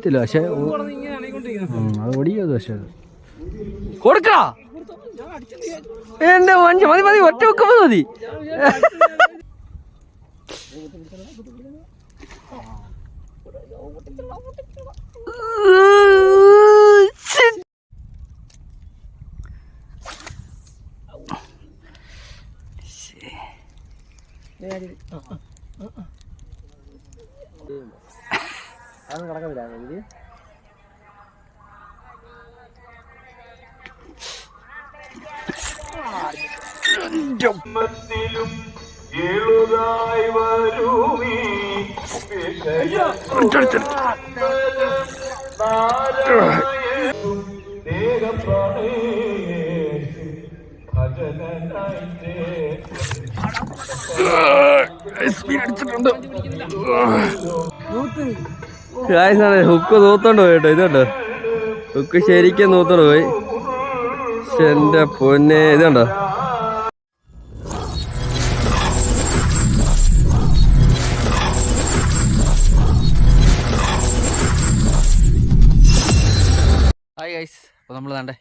അങ്ങനെ ഓടിയത്തില്ല പക്ഷെ അത് ഓടിയത് പക്ഷെ അത്. കൊടുക്കടാ. എന്റെ മഞ്ച മതി മതി ഒറ്റ വെക്കുമ്പോ മതി. അത് കിടക്കത്തില്ല. ജന്മത്തിലും എഴുതായി വരൂമീ. ഹുക്ക് നൂത്തോണ്ട് പോയി കേട്ടോ ഇതുണ്ടോ. ഹുക്ക് ശരിക്കും നൂത്തോണ്ട് പോയി. എന്റെ പൊന്നെ ഇതുണ്ടോ? ഹായ് ഗൈസ് അപ്പോൾ നമ്മൾ തണ്ടേ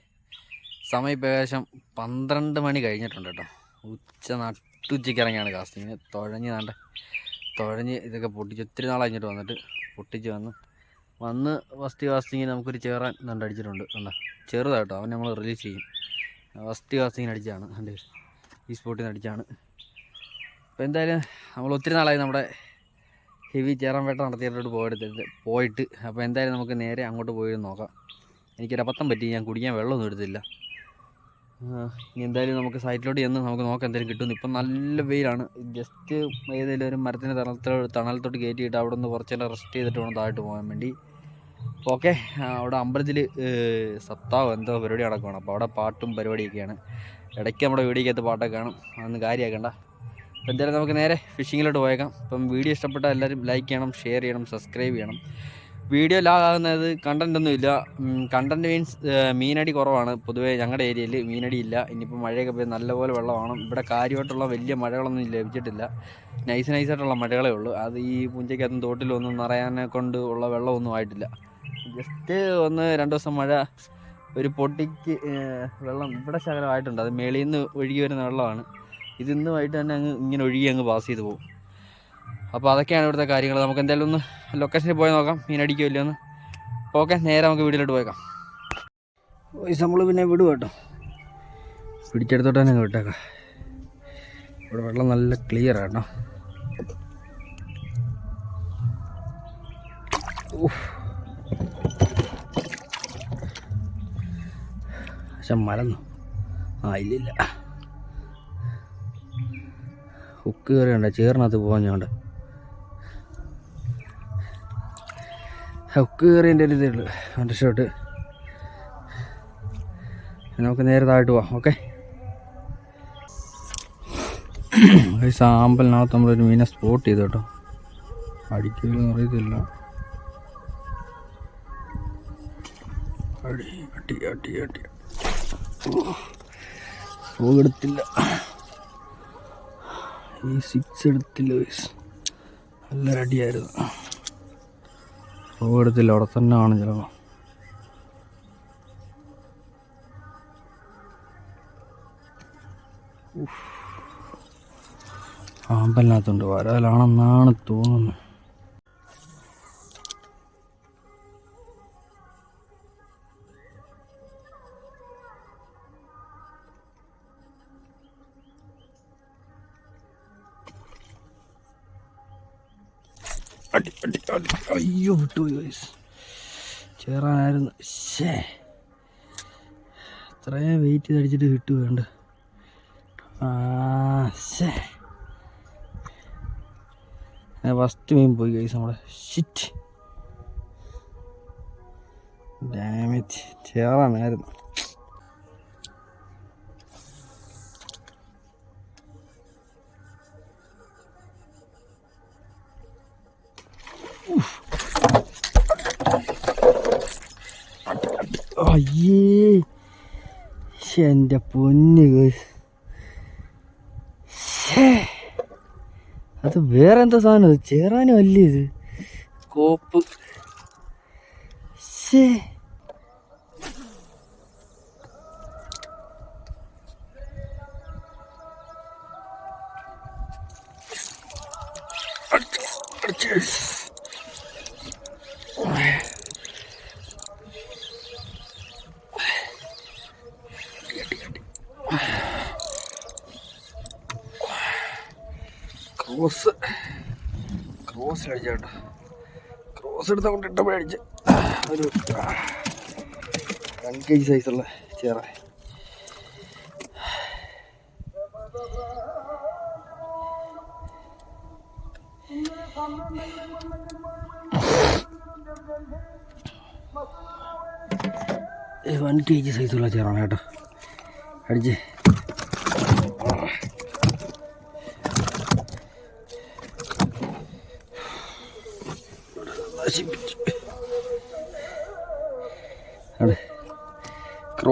സമയം ഇപ്പോൾ ഏകദേശം പന്ത്രണ്ട് മണി കഴിഞ്ഞിട്ടുണ്ട് കേട്ടോ. ഉച്ച നട്ടുച്ചയ്ക്ക് ഇറങ്ങിയാണ് കാസ്റ്റിങ്ങിന് തുഴഞ്ഞ് തണ്ടേ തുഴഞ്ഞ് ഇതൊക്കെ പൊട്ടിച്ച് ഒത്തിരി നാൾ കഴിഞ്ഞിട്ട് വന്നിട്ട് പൊട്ടിച്ച് വന്ന്. വന്ന് വസ്തി കാസ്റ്റിങ്ങിന് നമുക്കൊരു ചേറാൻ കണ്ട് അടിച്ചിട്ടുണ്ട്. കണ്ട? ചെറുതായിട്ടോ അവൻ നമ്മൾ റിലീസ് ചെയ്യും. വസ്തി കാസ്റ്റിങ്ങിന് അടിച്ചാണ് എന്റെ ഈ സ്പോട്ടിൽ നിന്ന് അടിച്ചാണ് അപ്പോൾ എന്തായാലും നമ്മൾ ഒത്തിരി നാളായി നമ്മുടെ ഹെവി ചേറാൻ വേട്ട നടത്തിയിട്ട് പോയിട്ട് പോയിട്ട്. അപ്പോൾ എന്തായാലും നമുക്ക് നേരെ അങ്ങോട്ട് പോയി നോക്കാം. എനിക്കൊരു അബദ്ധം പറ്റി. ഞാൻ കുടിക്കാൻ വെള്ളമൊന്നും എടുത്തില്ല. ഇനി എന്തായാലും നമുക്ക് സൈറ്റിലോട്ട് ചെന്ന് നമുക്ക് നോക്കാം എന്തെങ്കിലും കിട്ടുന്നു ഇപ്പം നല്ല വെയിലാണ്. ജസ്റ്റ് ഏതെങ്കിലും ഒരു മരത്തിന്റെ തണലത്തോ തണലത്തോട്ട് കയറ്റിയിട്ട് അവിടെ നിന്ന് കുറച്ചെല്ലാം റെസ്റ്റ് ചെയ്തിട്ട് വേണം താഴോട്ട് പോകാൻ വേണ്ടി. ഓക്കെ അവിടെ അമ്പലത്തിൽ സത്താവ് എന്തോ പരിപാടി നടക്കുകയാണ് അപ്പോൾ അവിടെ പാട്ടും പരിപാടിയൊക്കെയാണ്. ഇടയ്ക്ക് നമ്മുടെ വീഡിയോക്കകത്ത് പാട്ടൊക്കെ കാണും. അതൊന്നും കാര്യമാക്കണ്ട. എന്തായാലും നമുക്ക് നേരെ ഫിഷിങ്ങിലോട്ട് പോയേക്കാം. അപ്പം വീഡിയോ ഇഷ്ടപ്പെട്ടാൽ എല്ലാവരും ലൈക്ക് ചെയ്യണം ഷെയർ ചെയ്യണം സബ്സ്ക്രൈബ് ചെയ്യണം. വീഡിയോ ലാഗ് ആകുന്നത് കണ്ടന്റ് ഒന്നുമില്ല കണ്ടന്റ് മീൻസ് മീനടി കുറവാണ്. പൊതുവേ ഞങ്ങളുടെ ഏരിയയിൽ മീനടി ഇല്ല. ഇനിയിപ്പോൾ മഴയൊക്കെ പോയി നല്ലപോലെ വെള്ളമാണ്. ഇവിടെ കാര്യമായിട്ടുള്ള വലിയ മഴകളൊന്നും ലഭിച്ചിട്ടില്ല. നൈസ് നൈസായിട്ടുള്ള മഴകളേ ഉള്ളൂ. അത് ഈ പുഞ്ചയ്ക്കകത്തും തോട്ടിലൊന്നും നിറയാനെ കൊണ്ട് ഉള്ള വെള്ളമൊന്നും ആയിട്ടില്ല. ജസ്റ്റ് ഒന്ന് രണ്ട് ദിവസം മഴ ഒരു പൊട്ടിക്ക് വെള്ളം ഇവിടെ ശകലമായിട്ടുണ്ട്. അത് മേളിൽ നിന്ന് ഒഴുകി വരുന്ന വെള്ളമാണ്. ഇത് ഇന്നുമായിട്ട് തന്നെ അങ്ങ് ഇങ്ങനെ ഒഴുകി അങ്ങ് പാസ് ചെയ്ത് പോകും. അപ്പോൾ അതൊക്കെയാണ് ഇവിടുത്തെ കാര്യങ്ങൾ നമുക്ക് എന്തായാലും ഒന്ന് ലൊക്കേഷനിൽ പോയി നോക്കാം. മീനടിക്കുമോ ഇല്ലയോ എന്ന് ഓക്കെ നേരെ നമുക്ക് വീട്ടിലോട്ട് പോയേക്കാം. വോയിസ് നമ്മൾ പിന്നെ വിടും കേട്ടോ. പിടിച്ചെടുത്തോട്ട് തന്നെ വിട്ടേക്കാം. ഇവിടെ വെള്ളം നല്ല ക്ലിയർ കേട്ടോ. ഉഫ്. പക്ഷെ മലന്നു ആ ഇല്ലില്ല ഹുക്ക് കയറിയുണ്ട്. ചേറിനകത്ത് പോകാഞ്ഞോണ്ട് ഹുക്ക് കയറിയതിന്റെ ഒരു ഇതേ ഉള്ളൂ എന്റെ ഷോട്ട് നമുക്ക് നേരെ താഴോട്ട് പോവാം ഓക്കെ? സാമ്പലിനകത്ത് നമ്മളൊരു മീനെ സ്പോട്ട് ചെയ്തു കേട്ടോ. അടിക്കുമെന്ന് അറിയത്തില്ല. അടി അടി അടി അടി. പോകെടുത്തില്ല ഈ സിക്സ് എടുത്തില്ല വയസ്സ് നല്ല അടിയായിരുന്നു. പോകെടുത്തില്ല അവിടെ തന്നെ ആണ് ചിലപ്പോൾ ആമ്പലിനകത്തുണ്ട് വരാലാണെന്നാണ് തോന്നുന്നത് അയ്യോ വിട്ടുപോയി ഗൈസ് ചേറാനായിരുന്നു. ശേ ഇത്രയും വെയിറ്റ് ചെയ്ത് അടിച്ചിട്ട് കിട്ടു വേണ്ട ഫസ്റ്റ് മീൻ പോയി ഗൈസ് നമ്മുടെ. ഷിറ്റ് ഡാമേജ് ചേറാനായിരുന്നു. എന്റെ പൊന്നു. അത് വേറെ എന്താ സാധനം ചേറാനും അല്ലേ ഇത് കോപ്പ് ശ്ശേ. ക്രോസ് ക്രോസ് അടിച്ചേട്ടോ ക്രോസ് എടുത്ത കൊണ്ട് ഇട്ട അടിച്ച് ഒരു വൺ കെ ജി സൈസുള്ള ചേറ വൺ കെ ജി സൈസുള്ള ചേറാണ് കേട്ടോ. അടിച്ച്.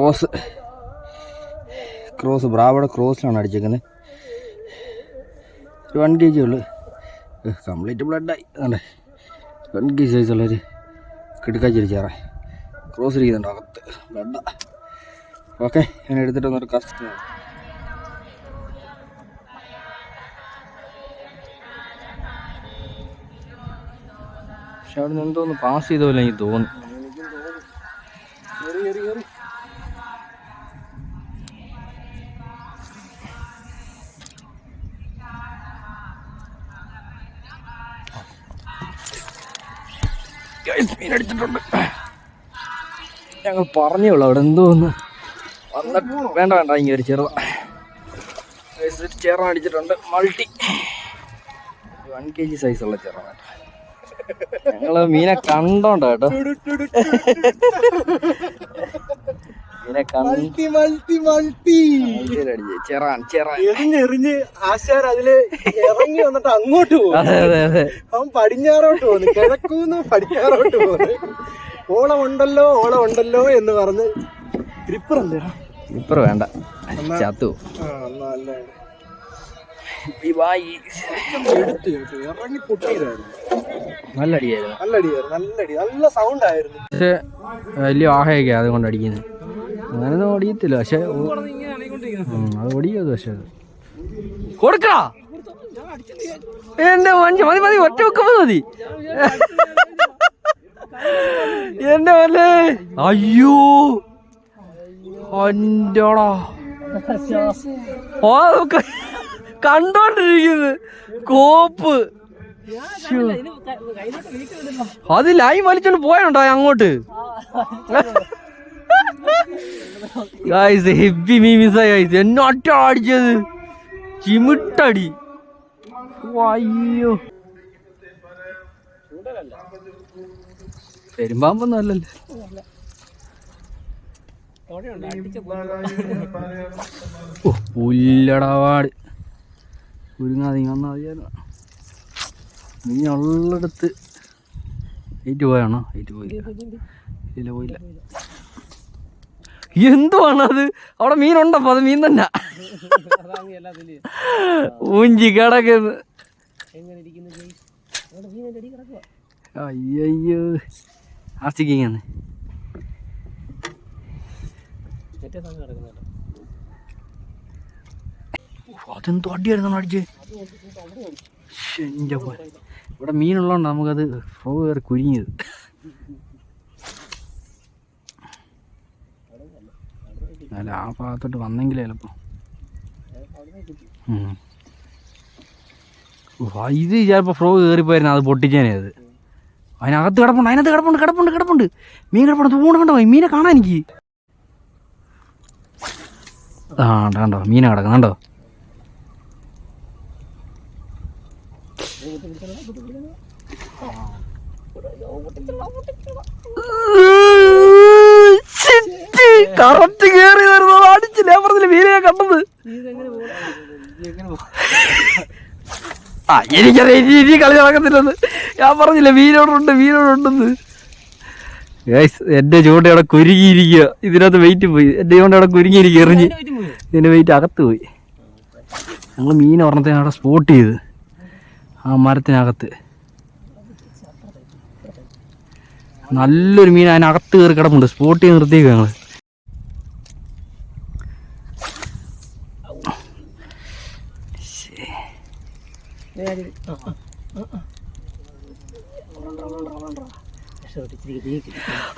ക്രോസ്. ക്രോസ് ബ്രാവയുടെ ക്രോസിലാണ് അടിച്ചേക്കുന്നത്. ഒരു വൺ കെ ജി ഉള്ളു കംപ്ലീറ്റ് ബ്ലഡായി അതെ. വൺ കെ ജി സൈസുള്ളൊരു കിടക്കാച്ചിരി ചേറ ക്രോസ് ഇരിക്കുന്നുണ്ട് അകത്ത്. ബ്ലഡാ ഓക്കെ ഞാൻ എടുത്തിട്ട് വന്നൊരു കസ്റ്റ് പക്ഷെ അവിടെ നിന്ന് എന്തോന്ന് പാസ് ചെയ്ത പോലെ എനിക്ക് തോന്നി. Guys, മീനടിച്ചിട്ടുണ്ട് ഞങ്ങൾ പറഞ്ഞേ ഉള്ളൂ അവിടെ എന്തോ ഒന്ന് വന്നിട്ട് വേണ്ട വേണ്ട ഇങ്ങനെ ഒരു ചെറുത ചെറ അടിച്ചിട്ടുണ്ട്. മൾട്ടി. വൺ കെ ജി സൈസുള്ള ചെറ ഞങ്ങൾ മീനെ കണ്ടോണ്ട് കേട്ടോ. മൾട്ടി മൾട്ടി അടിച്ച് ചെറാൻ ചെറാൻ. എറിഞ്ഞ് എറിഞ്ഞ് ആശാൻ അതിൽ ഇറങ്ങി വന്നിട്ട് അങ്ങോട്ട് പോകും. അവൻ പടിഞ്ഞാറോട്ട് പോകുന്നു. കിഴക്കൂന്ന് പടിഞ്ഞാറോട്ട് പോകുന്നു. ഓളം ഉണ്ടല്ലോ ഓളം ഉണ്ടല്ലോ എന്ന് പറഞ്ഞ് ഗ്രിപ്പർ എന്തേടാ ഗ്രിപ്പർ വേണ്ട. ചത്തു. നല്ല അടിയായിരുന്നു. നല്ല അടിയായിരുന്നു നല്ല അടി നല്ല സൗണ്ട് ആയിരുന്നു. പക്ഷേ വലിയ ആഹയൊക്കെ അതുകൊണ്ട് അടിക്കുന്നത് അങ്ങനൊന്നും ഓടിയത്തില്ല. പക്ഷെ അത് ഓടിയത് പക്ഷെ കൊടുക്കടാ! എന്റെ മഞ്ഞ മതി മതി ഒറ്റ വെക്കുമ്പോ മതി. എന്റെ മല്ലേ അയ്യോ! അന്റെടാ ഓ കണ്ടോണ്ടിരിക്കുന്നത് കോപ്പ്. അത് ലൈൻ വലിച്ചോണ്ട് പോയാണ്ടോ അങ്ങോട്ട്? ഗായ്സ് ഹെവി മീമിസ് ആയി ഗായ്സ് എന്നെ ഒറ്റ അടിച്ചത് ചിമിട്ടടി. അയ്യോ. പെരുമ്പാമ്പൊന്നും അല്ലല്ലോ. ഓ പുല്ലടവാട് കുരുങ്ങാതെ വന്നാ നീ ഉള്ളിടത്ത്. എയ്റ്റ് പോയാണോ എയ്റ്റ് പോയില്ല പോയില്ല. എന്തുവാണ് അത് അവിടെ മീനുണ്ടപ്പോ അത് മീൻ തന്നെ. ഊഞ്ചി കിടക്കുന്നു. അയ്യോ ആർച്ചിക്കിങ്ങനെ അതെന്തോ അടിയായിരുന്നു അടിച്ച്. ശ്ശെ, എന്റെ പോലെ ഇവിടെ മീനുള്ളതുകൊണ്ട് നമുക്കത് ഫ്രോ കയറി കുരുങ്ങിയത്. അല്ല ആ ഭാഗത്തോട്ട് വന്നെങ്കിലേ ചിലപ്പോൾ ഇത് ചിലപ്പോൾ ഫ്രോ കയറിപ്പോയിരുന്നു അത് പൊട്ടിച്ചേനെ അത്. അതിനകത്ത് കിടപ്പുണ്ട് അതിനകത്ത് കിടപ്പുണ്ട് കിടപ്പുണ്ട് കിടപ്പുണ്ട്. മീൻ കിടപ്പുണ്ട് തൂണ് കണ്ടോ? മീനെ കാണാൻ എനിക്ക്. ആ കണ്ടോ മീനെ കിടക്കുന്നുണ്ടോ കറക്റ്റ് കേറി വരുന്നത് അടിച്ചില്ല? പറഞ്ഞില്ല മീനെ കണ്ടത്. ആ എനിക്കറിയാം ഇനി ഇനി കളി നടക്കത്തില്ലെന്ന്. ഞാൻ പറഞ്ഞില്ല മീനോടുണ്ട് മീനോടുണ്ടെന്ന്. എന്റെ ചൂണ്ട അവിടെ കുരുങ്ങിയിരിക്കുക. ഇതിനകത്ത് വെയിറ്റ് പോയി. എന്റെ ചൂണ്ട അവിടെ കുരുങ്ങിയിരിക്കുക എറിഞ്ഞ്. ഇതിന്റെ വെയിറ്റ് അകത്ത് പോയി. ഞങ്ങൾ മീൻ ഒരെണ്ണത്തെ അവിടെ സ്പോട്ട് ചെയ്ത്. ആ മരത്തിനകത്ത്. നല്ലൊരു മീൻ അതിനകത്ത് കയറി കിടപ്പുണ്ട്. സ്പോട്ടിൽ നിർത്തിയേക്ക് ഞങ്ങൾ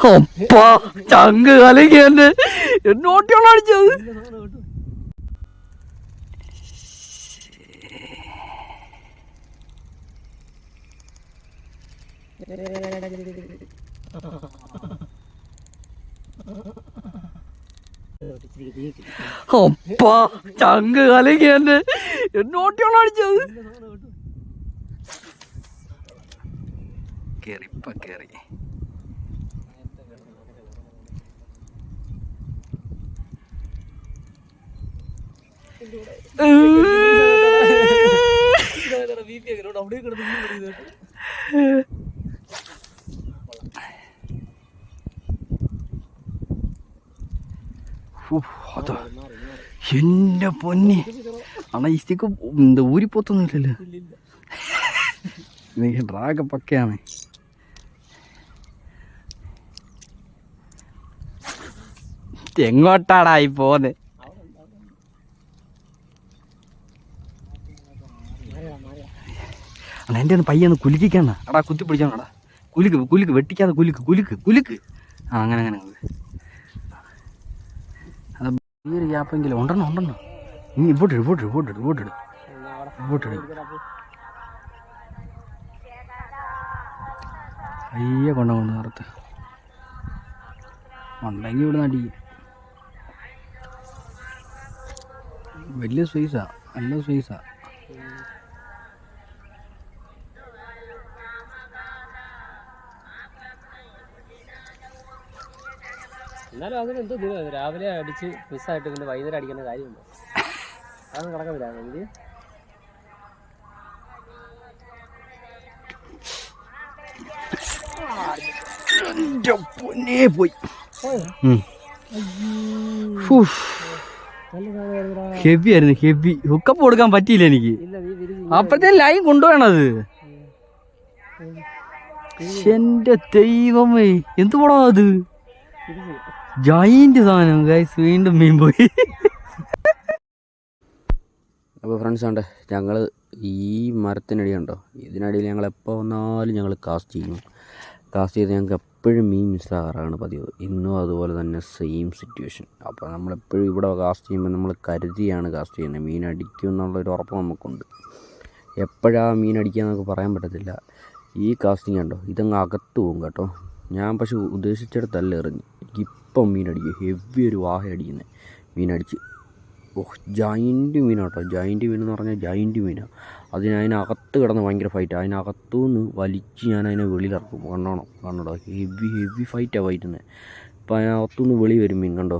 അപ്പാ ചങ്ക് കലക്കി എന്നെ. എന്നോട്ടിയാണ് അടിച്ചത്. അപ്പാ ചങ്ക് കലക്കി എന്നെ എന്നോട്ടിയാണ് അടിച്ചത് കേറി ഇപ്പൊ കേറി ഉഫ്, അതാ. എന്റെ പൊന്നി. അണ ഈ സ്റ്റിക്ക് എന്താ ഊരിപ്പോത്തൊന്നുമില്ലല്ലോ. നീ ഡ്രാഗ പക്കയാണ്. എങ്ങോട്ടാടാ ഈ പോന്നെ? അണ്ണാ എന്റെ ഒന്ന് പയ്യൊന്ന് കുലുക്കിക്കണ്ണ എടാ കുത്തി പിടിച്ചോണടാ. കുലുക്ക് കുലുക്ക് വെട്ടിക്കാതെ കുലുക്ക് കുലുക്ക് കുലുക്ക്. ആ അങ്ങനെ അങ്ങനെ. ഈ ഒരു ഗ്യാപ്പെങ്കിലും ഉണ്ടെണ്ണോ ഉണ്ടെണ്ണോ നീ ഇങ്ങോട്ടിട് ഇങ്ങോട്ടിട് ഇങ്ങോട്ടിട് ഇങ്ങോട്ടിട് ഇങ്ങോട്ടിട് അയ്യ കൊണ്ട കൊണ്ട് നിർത്ത്. ഉണ്ടെങ്കിൽ ഇവിടെ നടിക്കും വലിയ സ്പേസാ നല്ല സൈസാ എന്നാലും അതിന് എന്തോ ദൂരം രാവിലെ അടിച്ച് മിസ്സായിട്ട് പിന്നെ വൈകുന്നേരം അടിക്കുന്ന കാര്യമുണ്ടോ. അതൊന്നും കിടക്കുന്നില്ല എനിക്ക് പൊന്നേ പോയി. ഹെവി ആയിരുന്നു. ഹെവി ഹുക്കപ്പ് കൊടുക്കാൻ പറ്റിയില്ല എനിക്ക്. അപ്പഴത്തെ ലൈൻ കൊണ്ടുപോകണത് എന്റെ ദൈവമേ എന്ത് പോണോ അത്? ജൈന്റ് സാധനം ഗൈസ് വീണ്ടും മീൻ പോയി. അപ്പോൾ ഫ്രണ്ട്സ് ഉണ്ട് ഞങ്ങൾ ഈ മരത്തിനടി ഉണ്ടോ ഇതിനടിയിൽ ഞങ്ങൾ എപ്പോൾ വന്നാലും ഞങ്ങൾ കാസ്റ്റ് ചെയ്യും കാസ്റ്റ് ചെയ്ത് ഞങ്ങൾക്ക് എപ്പോഴും മീൻ മിസ്സാകാറാണ് പതിവ്. ഇന്നും അതുപോലെ തന്നെ സെയിം സിറ്റുവേഷൻ അപ്പോൾ നമ്മളെപ്പോഴും ഇവിടെ കാസ്റ്റ് ചെയ്യുമ്പോൾ നമ്മൾ കരുതിയാണ് കാസ്റ്റ് ചെയ്യുന്നത്. മീൻ അടിക്കും എന്നുള്ളൊരു ഉറപ്പ് നമുക്കുണ്ട്. എപ്പോഴാണ് മീൻ അടിക്കുക എന്നൊക്കെ പറയാൻ പറ്റത്തില്ല. ഈ കാസ്റ്റിംഗ് ഉണ്ടോ ഇതങ്ങ് അകത്ത് പോകും കേട്ടോ. ഞാൻ പക്ഷെ ഉദ്ദേശിച്ചിടത്തല്ല എറിഞ്ഞ്. എനിക്കിപ്പം മീനടിക്കും. ഹെവി ഒരു വാഹ അടിക്കുന്നത് മീനടിച്ച്. ഓഹ് ജൈന്റ് മീനാട്ടോ ജൈന്റ് മീൻ എന്ന് പറഞ്ഞാൽ ജൈന്റ് മീനാണ് അതിന് അതിനകത്ത് കിടന്ന് ഭയങ്കര ഫൈറ്റാണ് അതിനകത്തു നിന്ന് വലിച്ച് ഞാൻ അതിനെ വെളിയിലിറക്കും. കണ്ടോണം? കണ്ടോ ഹെവി ഹെവി ഫൈറ്റാണ് ഫൈറ്റുന്നത് ഇപ്പം അതിനകത്തുനിന്ന് വെളി വരും മീൻ. കണ്ടോ?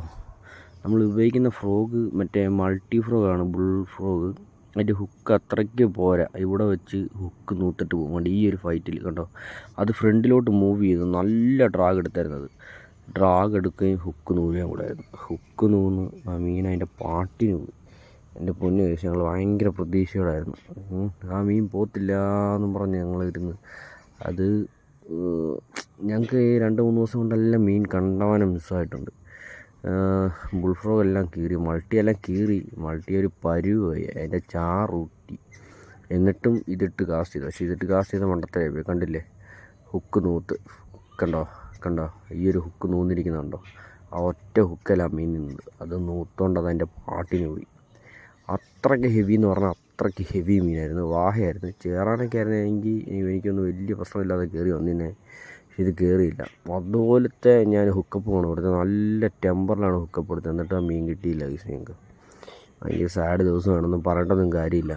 നമ്മൾ ഉപയോഗിക്കുന്ന ഫ്രോഗ് മറ്റേ മൾട്ടി ഫ്രോഗാണ് ബുൾ ഫ്രോഗ് അതിന്റെ ഹുക്ക് അത്രയ്ക്ക് പോരാ. ഇവിടെ വെച്ച് ഹുക്ക് നൂത്തിട്ട് പോകും ഈ ഒരു ഫൈറ്റിൽ കണ്ടോ? അത് ഫ്രണ്ടിലോട്ട് മൂവ് ചെയ്തു. നല്ല ഡ്രാഗ് എടുത്തായിരുന്നത് ഡ്രാഗ് എടുക്കുകയും ഹുക്ക് നൂലുകയും കൂടെ ആയിരുന്നു. ഹുക്ക് നൂന്ന് ആ മീൻ അതിന്റെ പാട്ടിന് പോയി എന്റെ പൊന്നു ചോദിച്ചു ഞങ്ങൾ ഭയങ്കര പ്രതീക്ഷയോടായിരുന്നു. ആ മീൻ പോത്തില്ല എന്നും പറഞ്ഞ് ഞങ്ങൾ ഇരുന്ന്. അത് ഞങ്ങൾക്ക് ഈ രണ്ട് മൂന്ന് ദിവസം കൊണ്ടെല്ലാം മീൻ കണ്ടവാനം മിസ്സായിട്ടുണ്ട് ബുൾഫ്രോഗ് എല്ലാം കീറി മൾട്ടി എല്ലാം കീറി മൾട്ടി ഒരു പരുവായി. അതിന്റെ ചാറൂട്ടി എന്നിട്ടും ഇതിട്ട് കാസ്റ്റ് ചെയ്തു. പക്ഷേ ഇതിട്ട് കാസ്റ്റ് ചെയ്ത മണ്ടത്തരായി കണ്ടില്ലേ? ഹുക്ക് നൂത്ത്. കണ്ടോ? കണ്ടോ? ഈ ഒരു ഹുക്ക് നൂന്നിരിക്കുന്നുണ്ടോ? ആ ഒറ്റ ഹുക്കല്ല മീൻ നിന്നത്. അത് നൂത്തോണ്ട് അതെന്റെ പാട്ടിന് പോയി. അത്രയ്ക്ക് ഹെവി എന്ന് പറഞ്ഞാൽ അത്രയ്ക്ക് ഹെവി മീനായിരുന്നു വാഹയായിരുന്നു. ചേറാനൊക്കെ ആയിരുന്നെങ്കിൽ എനിക്കൊന്നും വലിയ പ്രശ്നമില്ലാതെ കയറി വന്നിനെ പക്ഷെ ഇത് കയറിയില്ല അതുപോലത്തെ ഞാൻ ഹുക്കപ്പ് ആണ് കൊടുത്തത് നല്ല ടെമ്പറിലാണ് ഹുക്കപ്പ് കൊടുത്തത് എന്നിട്ട് ആ മീൻ കിട്ടിയില്ല ഈ ഞങ്ങൾക്ക്. ഭയങ്കര സാഡ് ദിവസമാണെന്നും പറഞ്ഞിട്ടൊന്നും കാര്യമില്ല.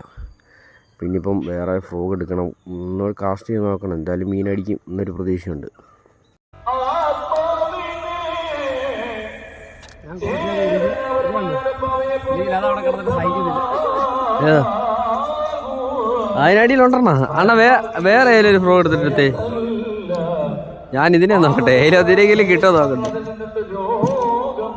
പിന്നെ ഇപ്പം വേറെ ഫ്രോഗ് എടുക്കണം. ഒന്നുകൂടെ കാസ്റ്റ് ചെയ്ത് നോക്കണം. എന്തായാലും മീനടിക്കും എന്നൊരു പ്രതീക്ഷയുണ്ട്. അതിനടിയിലുണ്ടെണ്ണ അണ്ണ വേ വേറെ ഏതെങ്കിലും ഒരു ഫ്രോ എടുത്തിട്ടെ ഞാൻ ഇതിനെ നോക്കട്ടെ. ഏതിലെങ്കിലും കിട്ടോ നോക്കട്ടെ. രോഗം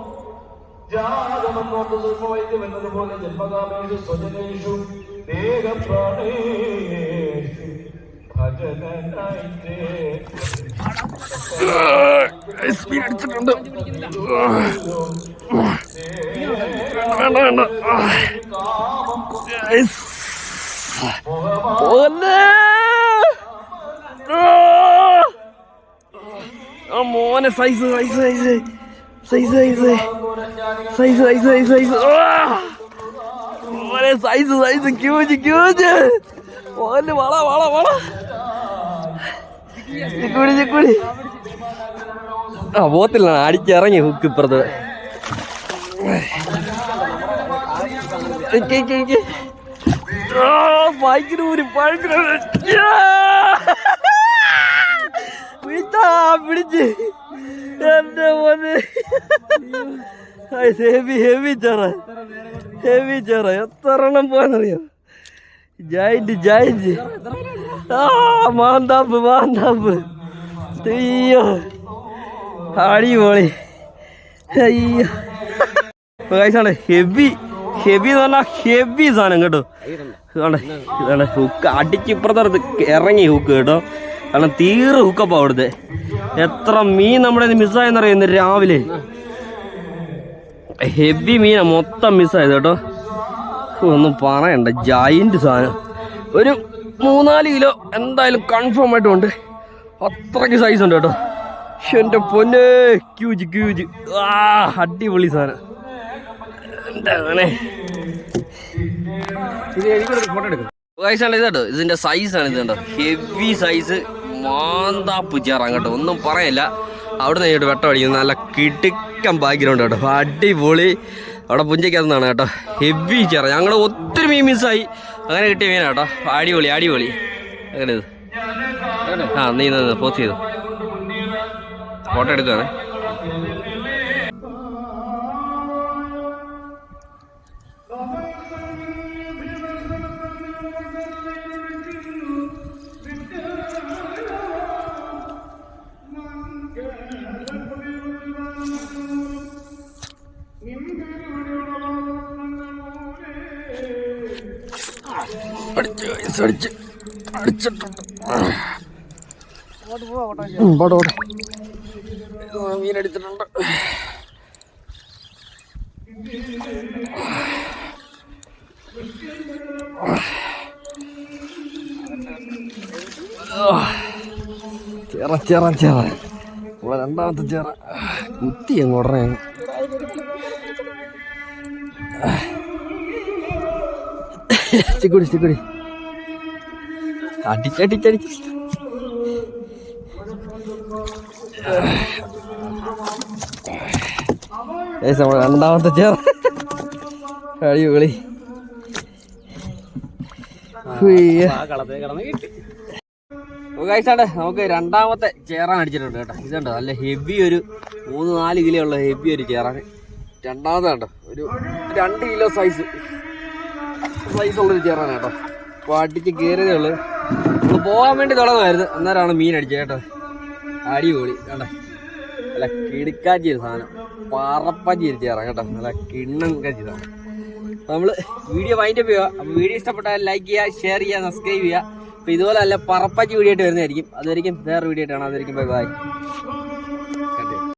മീൻ അടിച്ചിട്ടുണ്ട് വേണ്ട വേണ്ട മോനെ size size size size size size size size size മോനെ സൈസ് സൈസ് ക്യൂജ് ക്യൂജ് മോനെ വള വള വള ചിക്കുടി ചിക്കുടി ആ പോത്തില്ല അടിച്ചിറങ്ങി ഹുക്ക് ഇപ്പുറത്ത്. ഭയങ്കര എത്ര എണ്ണം പോയെന്നറിയോ? ജൈന്റ് ആ മാന്താപ്പ് മാന്താപ്പ് അയ്യോ അടിപൊളി. അയ്യോ. കഴിച്ചാണ് ഹെവി ഹെവി എന്ന് പറഞ്ഞാൽ ഹെവി സാധനം കേട്ടോ. ഇതാണ് ഇതാണ് ഹുക്ക് അടിച്ച് ഇപ്പുറത്തടുത്ത് ഇറങ്ങി ഹുക്ക് കേട്ടോ. കാരണം തീരെ ഹുക്കപ്പാ അവിടുത്തെ എത്ര മീൻ നമ്മുടെ മിസ്സായെന്നറിയാം ഇന്ന് രാവിലെ. ഹെവി മീനാ മൊത്തം മിസ്സായത് കേട്ടോ. ഒന്നും പറയണ്ട ജൈന്റ് സാധനം. ഒരു മൂന്നാൽ കിലോ എന്തായാലും കൺഫേം ആയിട്ടുണ്ട് അത്രയ്ക്ക് സൈസ് ഉണ്ട് കേട്ടോ. എന്റെ പൊന്നെ ക്യൂജ് ക്യൂജ്. ആ അടിപൊളി സാധനം. എന്താണ് ഫോട്ടോ വയസ്സാണ് ഇതോ ഇതിന്റെ സൈസാണ് ഇത് കേട്ടോ ഹെവി സൈസ് മാന്താപ്പ് ചേറാൻ കേട്ടോ. ഒന്നും പറയല്ല. അവിടെ നിന്ന് ഇങ്ങോട്ട് വെട്ടം നല്ല കിടുക്കൻ ബാക്ക്ഗ്രൗണ്ട് കേട്ടോ. അടിപൊളി. അവിടെ പുഞ്ചയ്ക്കകത്തുനിന്നാണ് കേട്ടോ. ഹെവി ചേറ ഞങ്ങൾ ഒത്തിരി മീൻ മിസ്സായി അങ്ങനെ കിട്ടിയ മീനാ കേട്ടോ അടിപൊളി അടിപൊളി. അങ്ങനെ ഇത്. ആ നീ പോസ്റ്റ് ചെയ്തു. ഫോട്ടോ എടുക്കുകയാണേ അടിച്ച് വയസ്സ് അടിച്ച് അടിച്ചിട്ടുണ്ട് പോട്ടെ പോട്ടെ. മീൻ മീനടിച്ചിട്ടുണ്ട്. ചേറ ചേറ ചേറ. നമ്മളെ രണ്ടാമത്തെ ചേറ. കുത്തി അങ്ങ് ഉടനെ അങ്ങ്. ചിക്കുടി ചിക്കുടി. അടിച്ചടിച്ചടിച്ച് രണ്ടാമത്തെ ചേർ അടിപൊളി. കഴിച്ചാണ്ട് നമുക്ക് രണ്ടാമത്തെ ചേറാൻ അടിച്ചിട്ടുണ്ട് കേട്ടോ. ഇതുണ്ട്? നല്ല ഹെവി ഒരു മൂന്ന് നാല് കിലോ ഉള്ള ഹെവി ഒരു ചേറാൻ. രണ്ടാമത്തെ കണ്ടോ? ഒരു രണ്ട് കിലോ സൈസ് സൈസ് ഉള്ളൊരു ചേറാൻ കേട്ടോ. അടിച്ച് കയറിയതേ ഉള്ളു. നമ്മൾ പോകാൻ വേണ്ടി തുടങ്ങുമായിരുന്നു. അന്നേരമാണ് മീൻ അടിച്ചത് കേട്ടോ. അടിപൊളി. കണ്ടേ? നല്ല കിടുക്കാച്ചി ഒരു സാധനം. പറപ്പാച്ചി ചേറാൻ കേട്ടോ. നല്ല കിണ്ണം കാച്ചി നമ്മൾ വീഡിയോ വൈൻഡ് അപ്പ് ചെയ്യുക. അപ്പോൾ വീഡിയോ ഇഷ്ടപ്പെട്ടാൽ ലൈക്ക് ചെയ്യുക ഷെയർ ചെയ്യുക സബ്സ്ക്രൈബ് ചെയ്യുക. അപ്പോൾ ഇതുപോലെ നല്ല പറപ്പാച്ചി വീഡിയോ ആയിട്ട് വരുന്നതായിരിക്കും. അതുവരെയും വേറെ വീഡിയോ ആയിട്ടാണ് അതുവരെയും ബൈ ബൈ